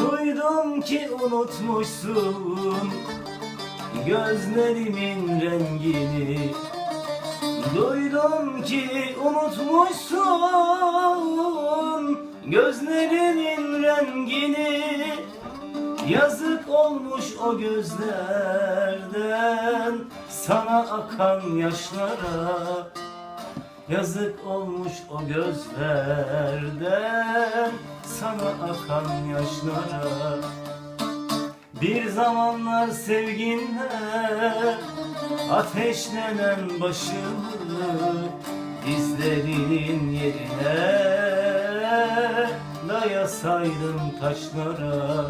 Duydum ki unutmuşsun gözlerimin rengini. Duydum ki unutmuşsun Yazık olmuş o gözlerden sana akan yaşlara. Yazık olmuş o gözlerden sana akan yaşlara. Bir zamanlar sevginle ateşlenen başımı Dizlerinin yerine dayasaydım taşlara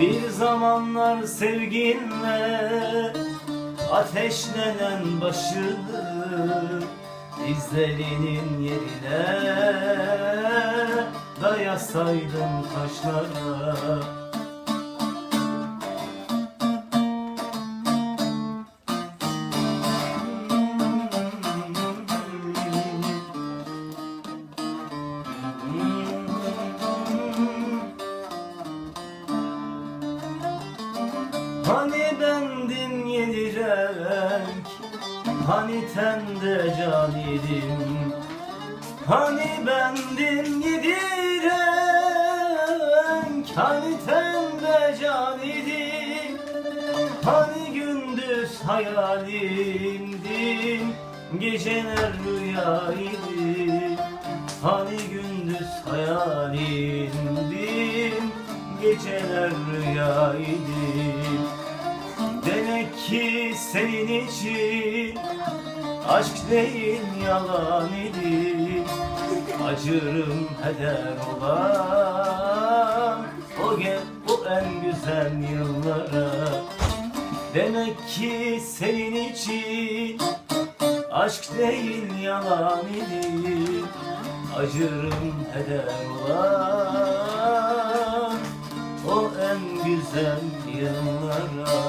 Bir zamanlar sevginle ateşlenen başını Dizlerinin yerine dayasaydım taşlara Hani tende can idim Hani bendim yedi renk Hani tende can idim Hani gündüz hayalimdin Geceler rüyaydım Hani gündüz hayalimdin Geceler rüyaydım ki senin için Aşk değil yalan idi? Acırım heder olan O gel bu en güzel yıllara. Demek ki senin için Aşk değil yalan idi? Acırım heder olan O en güzel yıllara